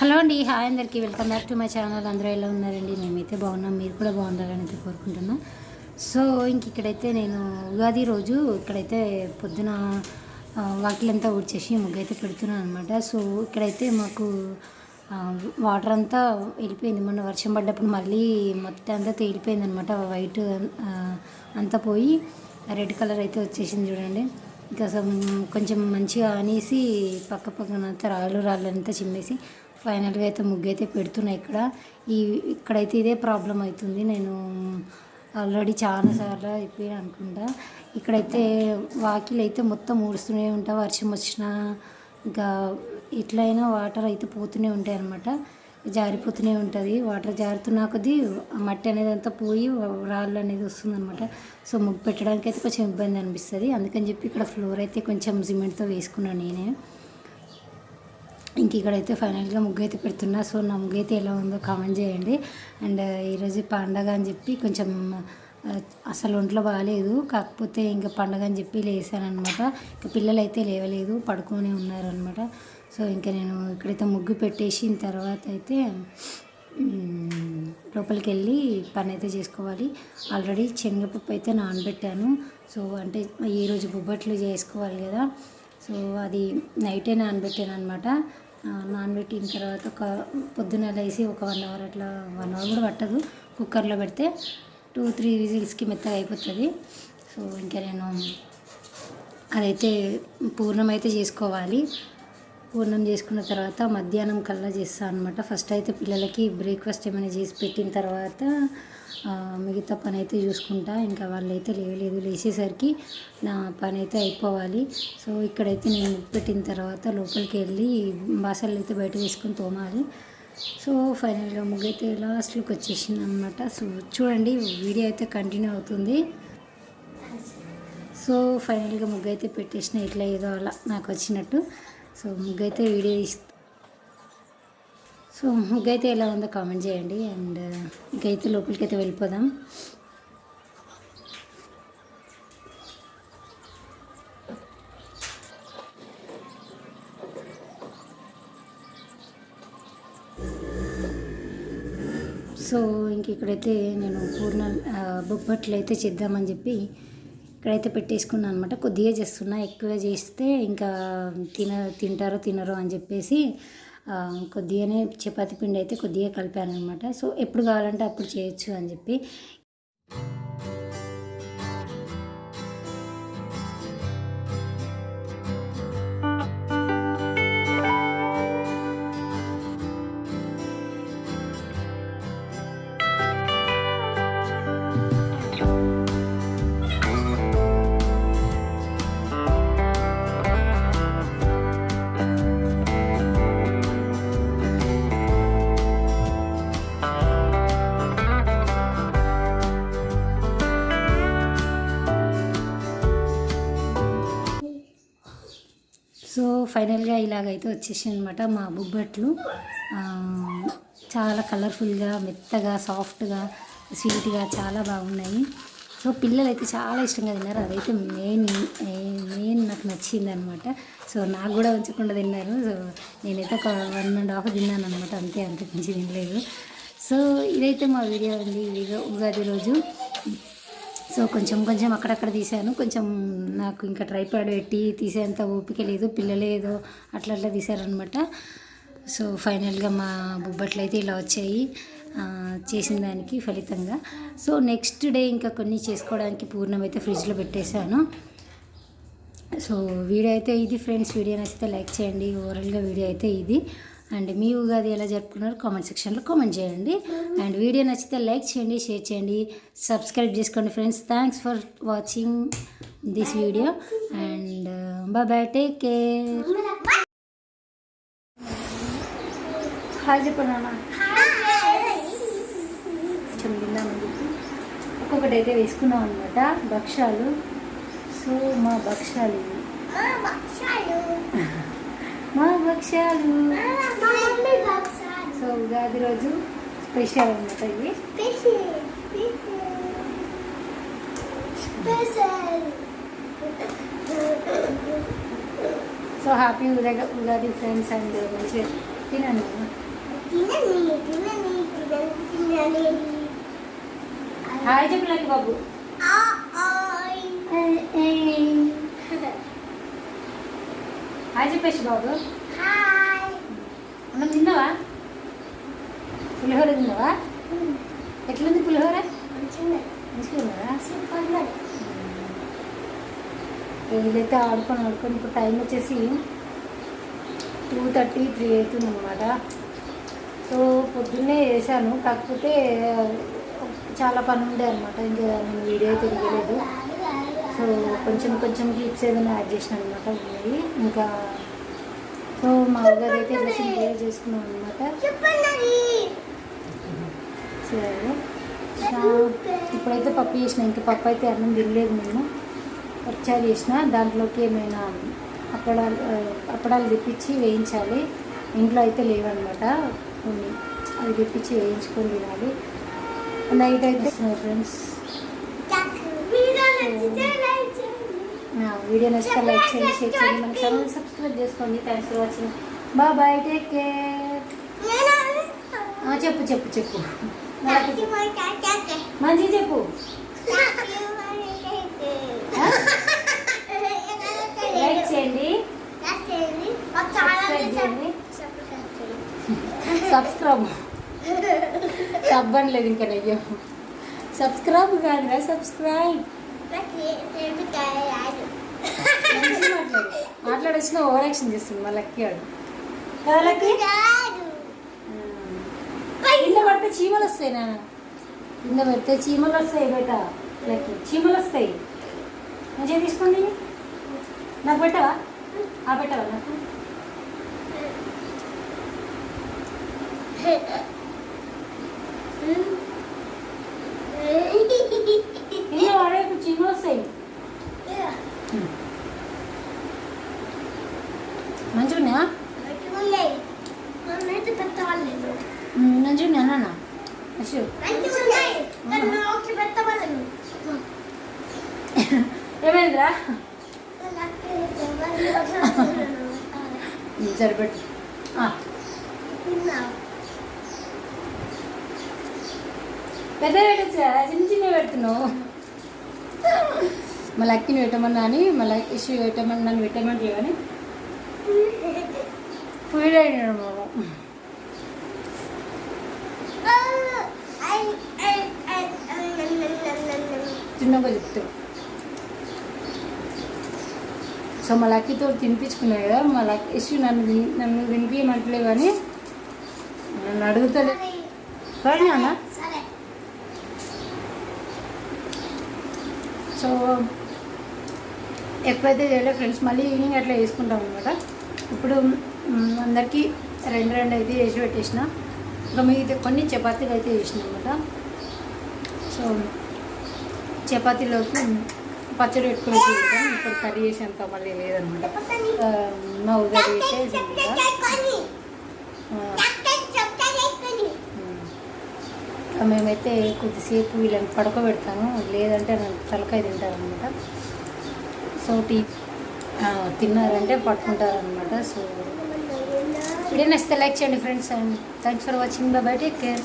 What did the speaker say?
Hello అండి hi అందరికీ. Welcome back to my channel. అందరూ ఎలా ఉన్నారండి? మేమైతే బాగున్నాం. మీరు కూడా బాగుండాలని అయితే కోరుకుంటున్నా. సో ఇంక ఇక్కడైతే నేను ఉగాది రోజు ఇక్కడైతే పొద్దున వాకిలంతా ఊడ్చేసి ముగ్గు అయితే పెడుతున్నాను అనమాట సో ఇక్కడైతే మాకు వాటర్ అంతా వెళ్ళిపోయింది. మొన్న వర్షం పడ్డప్పుడు మళ్ళీ మొత్తం అంతా తేలిపోయింది అనమాట వైట్ అంతా పోయి రెడ్ కలర్ అయితే వచ్చేసింది చూడండి. ఇంకా అసలు కొంచెం మంచిగా అనేసి పక్క పక్కన అంతా రాళ్ళు రాళ్ళు అంతా చిమ్మేసి ఫైనల్గా అయితే ముగ్గు అయితే పెడుతున్నా ఇక్కడ. ఈ ఇక్కడైతే ఇదే ప్రాబ్లం అవుతుంది. నేను ఆల్రెడీ చాలా సార్లు అయిపోయి అనుకుంటా. ఇక్కడైతే వాకిలు అయితే మొత్తం ఊడుస్తూనే ఉంటా వర్షం వచ్చినా ఇంకా ఎట్లయినా వాటర్ అయితే పోతూనే ఉంటాయి అన్నమాట. జారిపోతూనే ఉంటుంది. వాటర్ జారుతున్నా కొద్దీ మట్టి అనేది అంతా పోయి రాళ్ళు అనేది వస్తుంది అనమాట సో ముగ్గు పెట్టడానికి అయితే కొంచెం ఇబ్బంది అనిపిస్తుంది. అందుకని చెప్పి ఇక్కడ ఫ్లోర్ అయితే కొంచెం సిమెంట్తో వేసుకున్నాను నేనే. ఇంక ఇక్కడైతే ఫైనల్గా ముగ్గు అయితే పెడుతున్నా. సో నా ముగ్గు అయితే ఎలా ఉందో కామెంట్ చేయండి. అండ్ ఈరోజు పండగ అని చెప్పి కొంచెం అసలు ఒంట్లో బాగాలేదు. కాకపోతే ఇంకా పండగ అని చెప్పి లేసానమాట ఇంకా పిల్లలు అయితే లేవలేదు పడుకొని ఉన్నారనమాట సో ఇంకా నేను ఇక్కడైతే ముగ్గు పెట్టేసిన తర్వాత అయితే లోపలికి వెళ్ళి పని అయితే చేసుకోవాలి. ఆల్రెడీ శనగపప్పు అయితే నానబెట్టాను. సో అంటే ఈరోజు బొబ్బట్లు చేసుకోవాలి కదా. సో అది నైటే నానబెట్టాను అనమాట నానబెట్టిన తర్వాత ఒక పొద్దున లేసి ఒక వన్ అవర్ అట్లా వన్ అవర్ కూడా పట్టదు. కుక్కర్లో పెడితే టూ త్రీ విజిల్స్కి మెత్తగా అయిపోతుంది. సో ఇంకా నేను అదైతే పూర్ణం అయితే చేసుకోవాలి. పూర్ణం చేసుకున్న తర్వాత మధ్యాహ్నం కల్లా చేస్తాను అనమాట ఫస్ట్ అయితే పిల్లలకి బ్రేక్ఫాస్ట్ ఏమైనా చేసి పెట్టిన తర్వాత మిగతా పని అయితే చూసుకుంటా. ఇంకా వాళ్ళు అయితే లేవలేదు లేచేసరికి నా పని అయితే అయిపోవాలి. సో ఇక్కడైతే నేను పెట్టిన తర్వాత లోపలికి వెళ్ళి బాసలు అయితే బయట వేసుకొని తోమాలి. సో ఫైనల్గా ముగ్గు అయితే లాస్ట్లోకి వచ్చేసింది అనమాట సో చూడండి వీడియో అయితే కంటిన్యూ అవుతుంది. సో ఫైనల్గా ముగ్గు అయితే పెట్టేసిన ఇట్లా ఏదో అలా నాకు వచ్చినట్టు. సో ముగ్గు అయితే వీడియో సో ముగ్గు అయితే ఎలా ఉందో కామెంట్ చేయండి అండ్ ఇంకైతే లోపలికి అయితే వెళ్ళిపోదాం. సో ఇంక ఇక్కడైతే నేను పూర్ణ బొబ్బట్లు అయితే చేద్దామని చెప్పి ఇక్కడైతే పెట్టేసుకున్నాను అనమాట కొద్దిగా చేస్తున్నా ఎక్కువ చేస్తే ఇంకా తిన తింటారో తినరో అని చెప్పేసి కొద్దిగానే చపాతి పిండి అయితే కొద్దిగా కలిపాను అనమాట సో ఎప్పుడు కావాలంటే అప్పుడు చేయొచ్చు అని చెప్పి ఫైనల్గా ఇలాగైతే వచ్చేసాయి అనమాట మా బొబ్బట్లు. చాలా కలర్ఫుల్గా మెత్తగా సాఫ్ట్గా స్వీట్గా చాలా బాగున్నాయి. సో పిల్లలు అయితే చాలా ఇష్టంగా తిన్నారు. అదైతే మెయిన్ మెయిన్ నాకు నచ్చింది అనమాట సో నాకు కూడా ఉంచకుండా తిన్నారు. సో నేనైతే ఒక వన్ అండ్ హాఫ్ తిన్నాను అనమాట అంతే అంత మించి తినలేదు. సో ఇదైతే మా వీడియో అండి. వీడియో ఉగాది రోజు. సో కొంచెం కొంచెం అక్కడక్కడ తీశాను. కొంచెం నాకు ఇంకా ట్రైపాడ్ పెట్టి తీసేంత ఓపిక లేదు పిల్లలేదో అట్లా అట్లా తీశారనమాట సో ఫైనల్గా మా బొబ్బట్లు అయితే ఇలా వచ్చాయి. చేసిన దానికి ఫలితంగా. సో నెక్స్ట్ డే ఇంకా కొన్ని చేసుకోవడానికి పూర్ణం అయితే ఫ్రిడ్జ్లో పెట్టేశాను. సో వీడియో అయితే ఇది ఫ్రెండ్స్. వీడియో నచ్చితే లైక్ చేయండి. ఓవరాల్గా వీడియో అయితే ఇది. అండ్ మీ ఉగాది ఎలా జరుపుకున్నారో కామెంట్ సెక్షన్లో కామెంట్ చేయండి. అండ్ వీడియో నచ్చితే లైక్ చేయండి షేర్ చేయండి. సబ్స్క్రైబ్ చేసుకోండి friends thanks for watching this video and bye bye take care hi చెప్పండి చెప్పి ఒక్కొక్కటి అయితే వేసుకున్నాం అనమాట భక్ష్యాలు. సో మా భక్ష్యాలు మా భక్ష్యాలు. సో ఉగాది రోజు స్పెషల్ అనమాట ఇవి so happy Ugadi Ugadi friends and మంచిగా తినండి. హాయ్ చెప్పలేదు బాబు. హాయ్ చెప్పేసి బాబు హాయ్ అన్నం తిన్నావా పులిహోర తిన్నావా? ఎట్లుంది పులిహోర? వీళ్ళైతే ఆడుకొని ఆడుకొని ఇప్పుడు టైం వచ్చేసి టూ థర్టీ త్రీ అవుతుంది అనమాట సో పొద్దున్నే వేసాను కాకపోతే చాలా పని ఉండే అనమాట ఇంకా నేను వీడియో తీయలేదు. సో కొంచెం కొంచెం క్లిప్స్ ఏదైనా యాడ్ చేసిన అనమాట ఉన్నాయి. ఇంకా సో మా దగ్గర అయితే చేసుకున్నాం అనమాట సో ఇప్పుడైతే పప్పు చేసిన ఇంకా పప్పు అయితే అన్నం తినలేదు నేను పచ్చాలు చేసిన దాంట్లోకి ఏమైనా అప్పడాలు అప్పడాలు తెప్పించి వేయించాలి. ఇంట్లో అయితే లేవన్నమాట. కొన్ని అవి తెప్పించి వేయించుకొని తినాలి. నైట్ అయితే ఫ్రెండ్స్. వీడియో నచ్చితే లైక్ చేయండి షేర్ చేయండి. మన ఛానల్ సబ్స్క్రైబ్ చేసుకోండి. Thanks for watching bye bye take care చెప్పు చెప్పు చెప్పు. మంచి చెప్పు. లైక్ చేయండి. సబ్స్క్రైబ్ చేయండి. సబ్స్క్రైబ్ సబ్ అనలేదు ఇంకా నెయ్యి. సబ్స్క్రైబ్ కాదురా సబ్స్క్రైబ్ మాట్లాడు. మాట్లాడొచ్చిన ఓవర్ యాక్షన్ చేస్తుంది మా లక్కీ వాడు. లక్కీ? కింద పడితే చీమలు వస్తాయి నాన్న. కింద పెడితే చీమలు వస్తాయి బయట చీమలు వస్తాయి. మంచిగా తీసుకోండి నాకు పెట్టవా? ఆ పెట్టవా నాకు? కింద పడే చీమలు వస్తాయి. మంచిగా ఉన్నాయా మంచిగా పెట్టవాళ్ళను ఏమైందిరా సరిపెట్టు పెద్ద పెట్టచ్చు కదా చిన్న చిన్న పెడుతున్నావు మళ్ళీ అక్కిని పెట్టమన్నా అని మళ్ళీ ఇష్యూ పెట్టమని నన్ను పెట్టమని కానీ ఫీడ్ అయినాడు మామ చిన్నగా చెప్తాడు సో మా లక్కీతో తినిపించుకున్నాయి కదా మా లక్కీ ఇష్యూ నన్ను నన్ను తినిపించమంటలే కానీ నన్ను అడుగుతలే. సరే సరే. సో ఎప్పుడైతే చేయలేదు ఫ్రెండ్స్ మళ్ళీ ఈవినింగ్ అట్లా వేసుకుంటాం అనమాట ఇప్పుడు అందరికీ రెండు రెండు అయితే వేసి పెట్టేసిన. ఇంకా మిగతా కొన్ని చపాతీలు అయితే వేసిన అనమాట సో చపాతీలోకి పచ్చడి పెట్టుకుని తింటాం ఇప్పుడు కర్రీ చేసేంత మళ్ళీ లేదనమాట. మా ఉగాది అయితే మేమైతే కొద్దిసేపు వీళ్ళని పడుకోబెడతాను. లేదంటే నన్ను తలకాయ తింటారనమాట. సో టీ తిన్నారంటే పట్టుకుంటారనమాట సో వీడియో నచ్చితే లైక్ చేయండి friends and thanks for watching bye bye take care